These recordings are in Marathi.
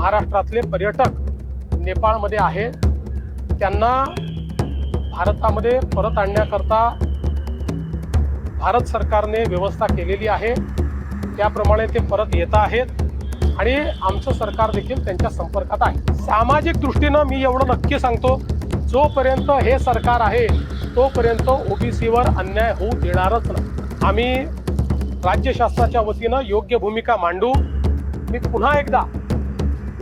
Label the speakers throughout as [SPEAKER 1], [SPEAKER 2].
[SPEAKER 1] महाराष्ट्रातले पर्यटक नेपाळमध्ये आहे. त्यांना भारतामध्ये परत आणण्याकरता भारत सरकारने व्यवस्था केलेली आहे. त्याप्रमाणे ते परत येत आहेत आणि आमचं सरकार देखील त्यांच्या संपर्कात आहे. सामाजिक दृष्टीनं मी एवढं नक्की सांगतो जोपर्यंत हे सरकार आहे तोपर्यंत ओबीसीवर अन्याय होऊ देणारच नाही. आम्ही राज्य शासनाच्या वतीनं योग्य भूमिका मांडू. मी पुन्हा एकदा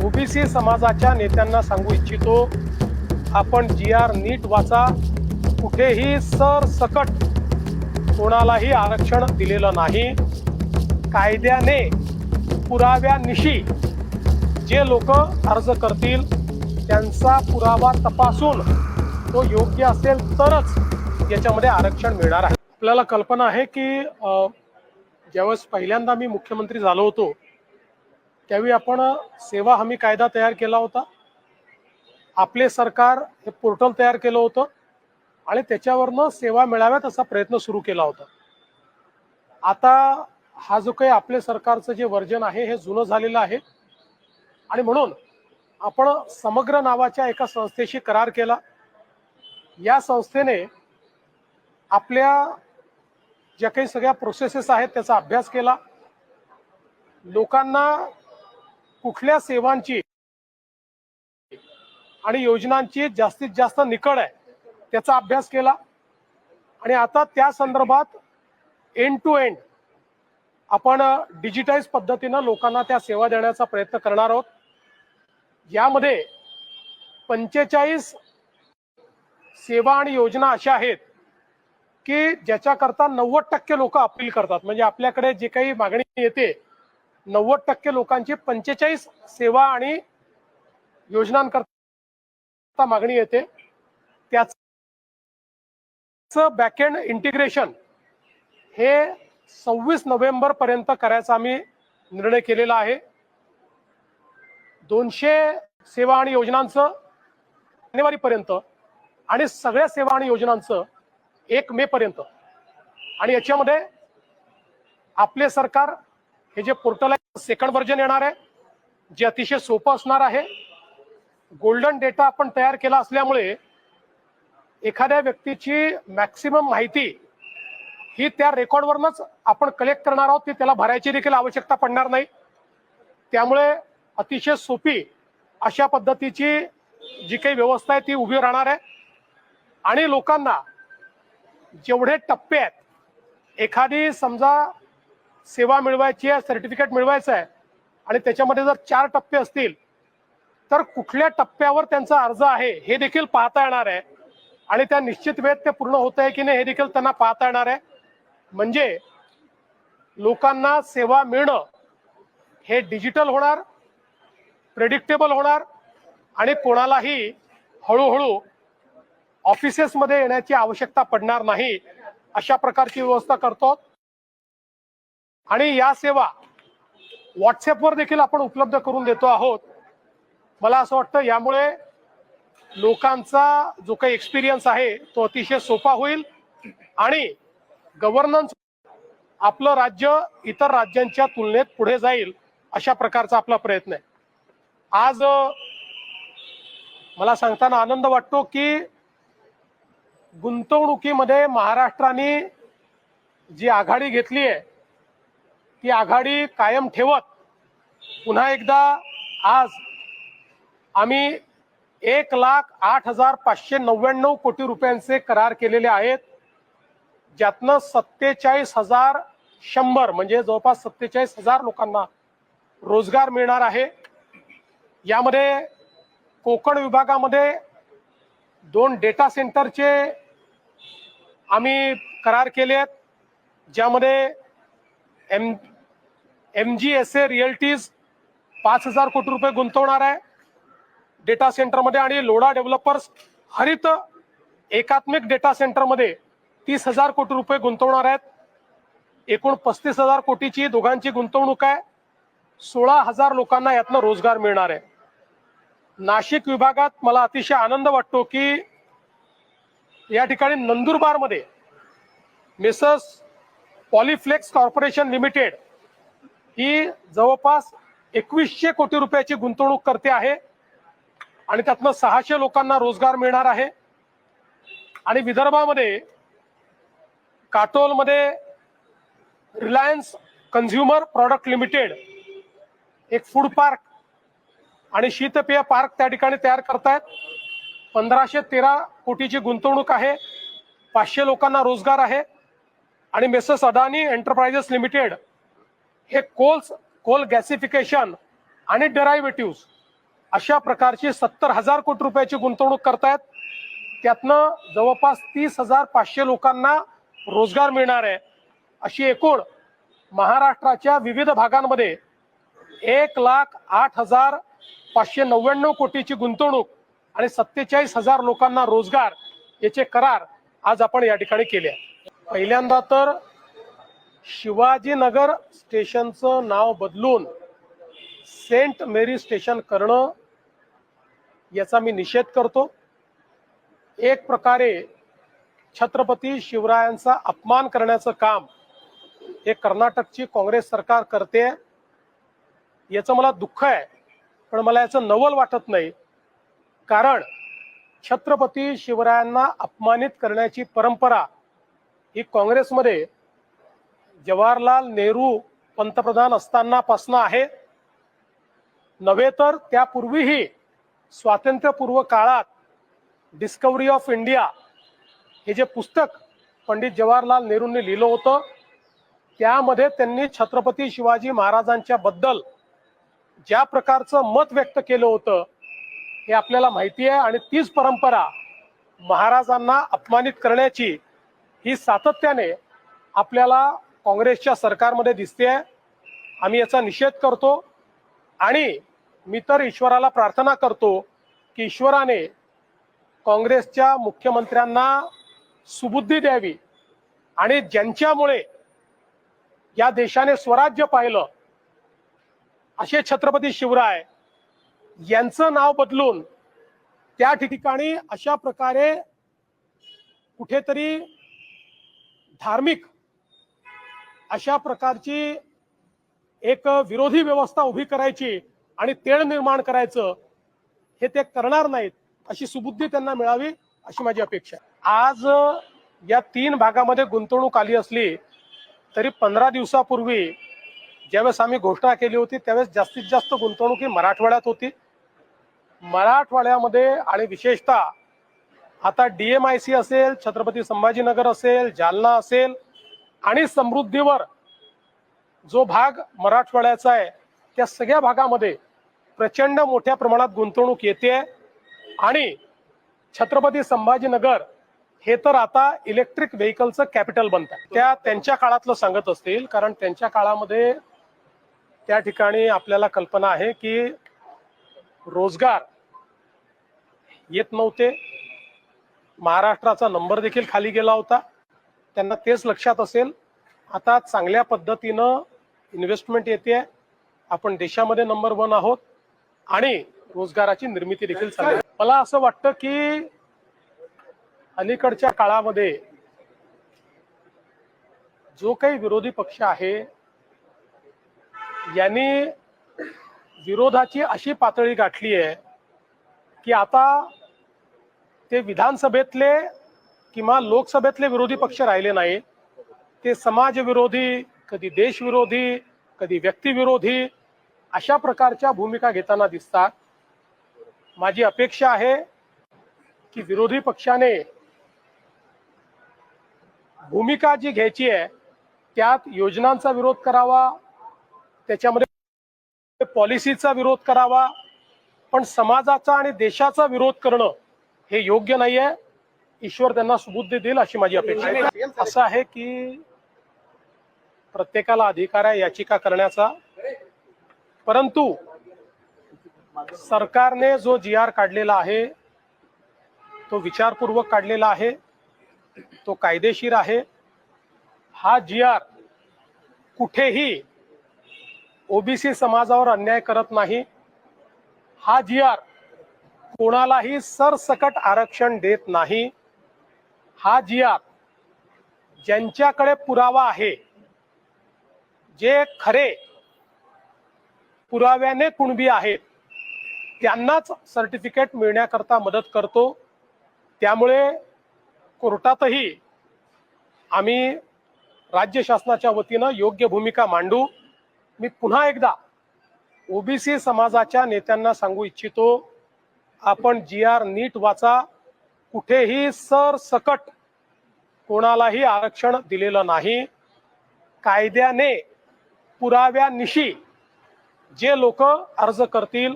[SPEAKER 1] ओबीसी समाजाच्या नेत्यांना सांगू इच्छितो आपण जी आर नीट वाचा. कुठेही सर सकट कोणालाही आरक्षण दिलेलं नाही. कायद्याने पुराव्यानिशी जे लोक अर्ज करतील त्यांचा पुरावा तपासून तो योग्य असेल तरच याच्यामध्ये आरक्षण मिळणार आहे. आपल्याला कल्पना आहे की ज्यावेळेस पहिल्यांदा मी मुख्यमंत्री झालो होतो त्यावेळी आपण सेवा हमी कायदा तयार केला होता. आपले सरकार हे पोर्टल तयार केलं होतं आणि त्याच्यावरनं सेवा मिळाव्यात असा प्रयत्न सुरू केला होता. आता हा जो काही आपले सरकारचं जे वर्जन आहे हे जुनं झालेलं आहे. आणि म्हणून आपण समग्र नावाच्या एका संस्थेशी करार केला. या संस्थेने आपल्या ज्या काही सगळ्या प्रोसेसेस आहेत त्याचा अभ्यास केला. लोकांना कुठल्या सेवांची आणि योजनांची जास्तीत जास्त निकड आहे त्याचा अभ्यास केला. आणि आता त्या संदर्भात एंड टू एंड आपण डिजिटाईज पद्धतीनं लोकांना त्या सेवा देण्याचा प्रयत्न करणार आहोत. यामध्ये पंचेचाळीस सेवा आणि योजना अशा आहेत की ज्याच्याकरता नव्वद टक्के लोक अपील करतात. म्हणजे आपल्याकडे जे काही मागणी येते नव्वद टक्के लोकांची पंचेचाळीस सेवा आणि योजनांकरता मागणी येते. त्याच बॅकएंड इंटिग्रेशन हे सव्वीस नोव्हेंबर पर्यंत करायचा आम्ही निर्णय केलेला आहे. दोनशे सेवा आणि योजनांचं जानेवारीपर्यंत आणि सगळ्या सेवा आणि योजनांचं एक मे पर्यंत. आणि याच्यामध्ये आपले सरकार हे जे पोर्टल आहे सेकंड व्हर्जन येणार आहे जे अतिशय सोपं असणार आहे. गोल्डन डेटा आपण तयार केला असल्यामुळे एखाद्या व्यक्तीची मॅक्सिमम माहिती ही त्या रेकॉर्डवरनच आपण कलेक्ट करणार आहोत ती त्याला भरायची देखील आवश्यकता पडणार नाही. त्यामुळे अतिशय सोपी अशा पद्धतीची जी काही व्यवस्था आहे ती उभी राहणार आहे. आणि लोकांना जेवढे टप्पे आहेत एखादी समजा सेवा मिळवायची आहे सर्टिफिकेट मिळवायचं आहे आणि त्याच्यामध्ये जर चार टप्पे असतील तर कुठल्या टप्प्यावर त्यांचा अर्ज आहे हे देखील पाहता येणार आहे. आणि त्या निश्चित वेळेत ते पूर्ण होत आहे की नाही हे देखील त्यांना पाहता येणार आहे. म्हणजे लोकांना सेवा मिळणं हे डिजिटल होणार प्रेडिक्टेबल होणार आणि कोणालाही हळूहळू ऑफिसेसमध्ये येण्याची आवश्यकता पडणार नाही अशा प्रकारची व्यवस्था करतो. आणि या सेवा व्हॉट्सअपवर देखील आपण उपलब्ध करून देतो आहोत. मला असं वाटतं यामुळे लोकांचा जो काही एक्सपिरियन्स आहे तो अतिशय सोपा होईल आणि गव्हर्नन्स आपलं राज्य इतर राज्यांच्या तुलनेत पुढे जाईल अशा प्रकारचा आपला प्रयत्न आहे. आज मला सांगताना आनंद वाटतो की गुंतवणुकीमध्ये महाराष्ट्राने जी आघाडी घेतली आहे ती आघाडी कायम ठेवत पुन्हा एकदा आज आम्ही एक लाख आठ हजार पाचशे नव्याण्णव कोटी रुपयांचे करार केलेले आहेत ज्यातनं सत्तेचाळीस हजार शंभर म्हणजे जवळपास सत्तेचाळीस हजार लोकांना रोजगार मिळणार आहे. यामध्ये कोकण विभागामध्ये दोन डेटा सेंटरचे आम्ही करार केले आहेत ज्यामध्ये M M G S A realties पाच हजार कोटी रुपये गुंतवणार आहे. डेटा सेंटरमध्ये आणि लोढा डेव्हलपर्स हरित एकात्मिक डेटा सेंटरमध्ये तीस हजार कोटी रुपये गुंतवणार आहेत. एकूण पस्तीस हजार कोटीची दोघांची गुंतवणूक आहे. सोळा हजार लोकांना यातनं रोजगार मिळणार आहे. नाशिक विभागात मला अतिशय आनंद वाटतो की या ठिकाणी नंदुरबारमध्ये मेसर्स पॉलिफ्लेक्स कॉर्पोरेशन लिमिटेड ही जवळपास एकवीसशे कोटी रुपयाची गुंतवणूक करते आहे. आणि त्यातनं सहाशे लोकांना रोजगार मिळणार आहे. आणि विदर्भामध्ये काटोलमध्ये रिलायन्स कन्झ्युमर प्रॉडक्ट लिमिटेड एक फूड पार्क आणि शीतपेय पार्क त्या ठिकाणी तयार करतायत. पंधराशे तेरा कोटीची गुंतवणूक आहे. पाचशे लोकांना रोजगार आहे. आणि मेसस अदानी एंटरप्राइजेस लिमिटेड हे कोल्स कोल गॅसिफिकेशन आणि डेरायव्हेटिव्ह अशा प्रकारची सत्तर हजार कोटी रुपयाची गुंतवणूक करतायत. त्यातनं जवळपास तीस हजार पाचशे लोकांना रोजगार मिळणार आहे. अशी एकूण महाराष्ट्राच्या विविध भागांमध्ये एक लाख आठ हजार पाचशे नव्याण्णव कोटीची गुंतवणूक आणि सत्तेचाळीस हजार लोकांना रोजगार याचे करार आज आपण या ठिकाणी केले आहे पहिल्यांदा तर शिवाजीनगर स्टेशनचं नाव बदलून सेंट मेरी स्टेशन करणं याचा मी निषेध करतो. एक प्रकारे छत्रपती शिवरायांचा अपमान करण्याचं काम हे कर्नाटकची काँग्रेस सरकार करते याचं मला दुःख आहे. पण मला याचं नवल वाटत नाही. कारण छत्रपती शिवरायांना अपमानित करण्याची परंपरा ही काँग्रेसमध्ये जवाहरलाल नेहरू पंतप्रधान असतानापासून आहे. नव्हे तर त्यापूर्वीही स्वातंत्र्यपूर्व काळात डिस्कवरी ऑफ इंडिया हे जे पुस्तक पंडित जवाहरलाल नेहरूंनी लिहिलं होतं त्यामध्ये त्यांनी छत्रपती शिवाजी महाराजांच्या बद्दल ज्या प्रकारचं मत व्यक्त केलं होतं हे आपल्याला माहिती आहे आणि तीच परंपरा महाराजांना अपमानित करण्याची ही सातत्याने आपल्याला काँग्रेसच्या सरकारमध्ये दिसते आहे आम्ही याचा निषेध करतो. आणि मी तर ईश्वराला प्रार्थना करतो की ईश्वराने काँग्रेसच्या मुख्यमंत्र्यांना सुबुद्धी द्यावी. आणि ज्यांच्यामुळे या देशाने स्वराज्य पाहिलं असे छत्रपती शिवराय यांचं नाव बदलून त्या ठिकाणी अशा प्रकारे कुठेतरी धार्मिक अशा प्रकारची एक विरोधी व्यवस्था उभी करायची आणि तेळ निर्माण करायचं हे ते करणार नाहीत अशी सुबुद्धी त्यांना मिळावी अशी माझी अपेक्षा आहे. आज या तीन भागामध्ये गुंतवणूक आली असली तरी पंधरा दिवसापूर्वी ज्यावेळेस आम्ही घोषणा केली होती त्यावेळेस जास्तीत जास्त गुंतवणूक ही मराठवाड्यात होती. मराठवाड्यामध्ये आणि विशेषतः आता डीएमआयसी असेल छत्रपती संभाजीनगर असेल जालना असेल आणि समृद्धीवर जो भाग मराठवाड्याचा आहे त्या सगळ्या भागामध्ये प्रचंड मोठ्या प्रमाणात गुंतवणूक येते. आणि छत्रपती संभाजीनगर हे तर आता इलेक्ट्रिक व्हेकलचं कॅपिटल बनत. आहे त्या त्यांच्या काळातलं सांगत असतील कारण त्यांच्या काळामध्ये त्या ठिकाणी आपल्याला कल्पना आहे की रोजगार येत नव्हते. महाराष्ट्राचा नंबर देखील खाली गेला होता. त्यांना तेच लक्षात असेल. आता चांगल्या पद्धतीनं इन्व्हेस्टमेंट येते. आपण देशामध्ये नंबर वन आहोत. आणि रोजगाराची निर्मिती देखील चालली आहे. मला असं वाटतं की अलीकडच्या काळामध्ये जो काही विरोधी पक्ष आहे यांनी विरोधाची अशी पातळी गाठली आहे की आता ते विधानसभेतले किंवा लोकसभेतले विरोधी पक्ष राहिले नाही ते समाजविरोधी कधी देशविरोधी कधी व्यक्तिविरोधी अशा प्रकारच्या भूमिका घेताना दिसतात. माझी अपेक्षा आहे की विरोधी पक्षाने भूमिका जी घ्यायची आहे त्यात योजनांचा विरोध करावा त्याच्यामध्ये पॉलिसीचा विरोध करावा पण समाजाचा आणि देशाचा विरोध करणं हे योग्य नाही आहे ईश्वर त्यांना सुबुद्धी देईल अशी माझी अपेक्षा आहे. असं आहे की प्रत्येकाला अधिकार आहे याचिका करण्याचा. परंतु सरकारने जो जी आर काढलेला आहे तो विचारपूर्वक काढलेला आहे तो कायदेशीर आहे. हा जी आर कुठेही ओबीसी समाजावर अन्याय करत नाही. हा जी आर कोणालाही सरसकट आरक्षण देत नाही. हा जी आर ज्यांच्याकडे पुरावा आहे जे खरे पुराव्याने कुणबी आहेत त्यांनाच सर्टिफिकेट मिळण्याकरता मदत करतो. त्यामुळे कोर्टातही आम्ही राज्य शासनाच्या वतीनं योग्य भूमिका मांडू. मी पुन्हा एकदा ओबीसी समाजाच्या नेत्यांना सांगू इच्छितो आपण जी आर नीट वाचा. कुठेही सर सकट कोणालाही आरक्षण दिलेलं नाही. कायद्याने पुराव्यानिशी जे लोक अर्ज करतील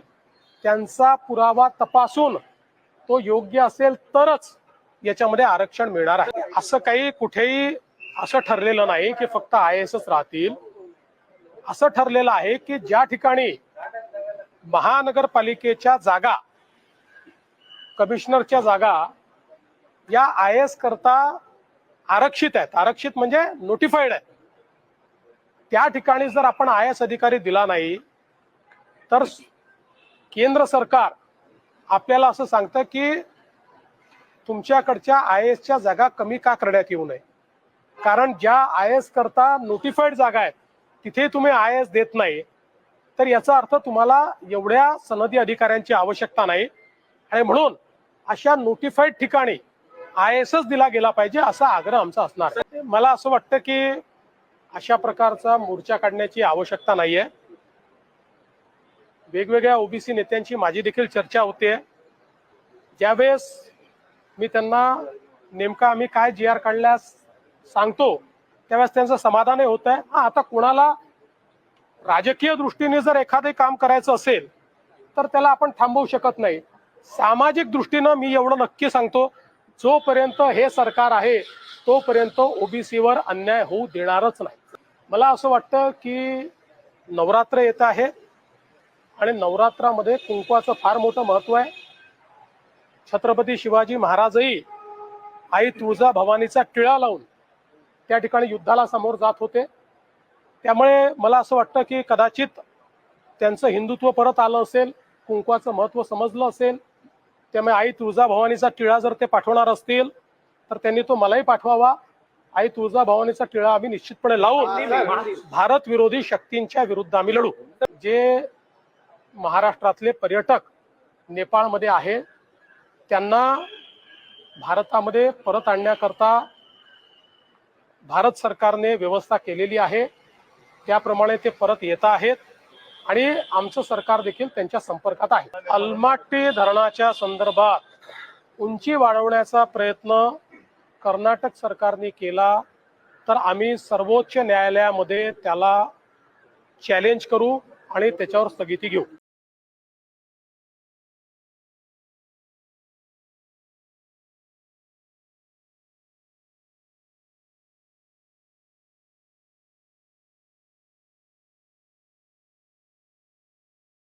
[SPEAKER 1] त्यांचा पुरावा तपासून तो योग्य असेल तरच याच्यामध्ये आरक्षण मिळणार आहे. असं काही कुठेही असं ठरलेलं नाही की फक्त आय एसच राहतील. असं ठरलेलं आहे की ज्या ठिकाणी महानगरपालिकेच्या जागा कमिशनरच्या जागा या आय एस करता आरक्षित आहेत. आरक्षित म्हणजे नोटिफाईड आहेत. त्या ठिकाणी जर आपण आय एस अधिकारी दिला नाही तर केंद्र सरकार आपल्याला असं सांगतं की तुमच्याकडच्या आय एसच्या जागा कमी का करण्यात येऊ नये. कारण ज्या आय एस करता नोटिफाईड जागा आहेत तिथे तुम्ही आय एस देत नाही तर याचा अर्थ तुम्हाला एवढ्या सनदी अधिकाऱ्यांची आवश्यकता नाही. आणि म्हणून अशा नोटिफाईड ठिकाणी आय एस एस दिला गेला पाहिजे असा आग्रह आमचा असणार मला असं वाटतं की अशा प्रकारचा मोर्चा काढण्याची आवश्यकता नाहीये. वेगवेगळ्या ओबीसी नेत्यांची माझी देखील चर्चा होते. ज्यावेळेस मी त्यांना नेमका आम्ही काय जी आर काढल्यास सांगतो त्यावेळेस त्यांचं समाधानही होत आहे. हा आता कोणाला राजकीय दृष्टीने जर एखादे काम करायचं असेल तर त्याला आपण थांबवू शकत नाही. सामाजिक दृष्टीनं मी एवढं नक्की सांगतो जोपर्यंत हे सरकार आहे तोपर्यंत ओबीसीवर अन्याय होऊ देणारच नाही. मला असं वाटतं की नवरात्र येत आहे आणि नवरात्रामध्ये कुंकवाचं फार मोठं महत्त्व आहे. छत्रपती शिवाजी महाराजही आई तुळजा भवानीचा टिळा लावून त्या ठिकाणी युद्धाला समोर जात होते. त्यामुळे मला असं वाटतं की कदाचित त्यांचं हिंदुत्व परत आलं असेल कुंकवाचं महत्त्व समजलं असेल त्यामुळे आई तुळजाभवानीचा टिळा जर ते पाठवणार असतील तर त्यांनी तो मलाही पाठवावा. आई तुळजाभवानीचा टिळा आम्ही निश्चितपणे लावून भारत विरोधी शक्तींच्या विरुद्ध आम्ही लढू. जे महाराष्ट्रातले पर्यटक नेपाळमध्ये आहे त्यांना भारतामध्ये परत आणण्याकरता भारत सरकारने व्यवस्था केलेली आहे. त्याप्रमाणे ते परत येत आहेत. आणि आमचं सरकार देखील त्यांच्या संपर्कात आहे. अलमाटी धरणाच्या संदर्भात उंची वाढवण्याचा प्रयत्न कर्नाटक सरकारने केला तर आम्ही सर्वोच्च न्यायालयामध्ये त्याला चॅलेंज करू आणि त्याच्यावर स्थगिती घेऊ.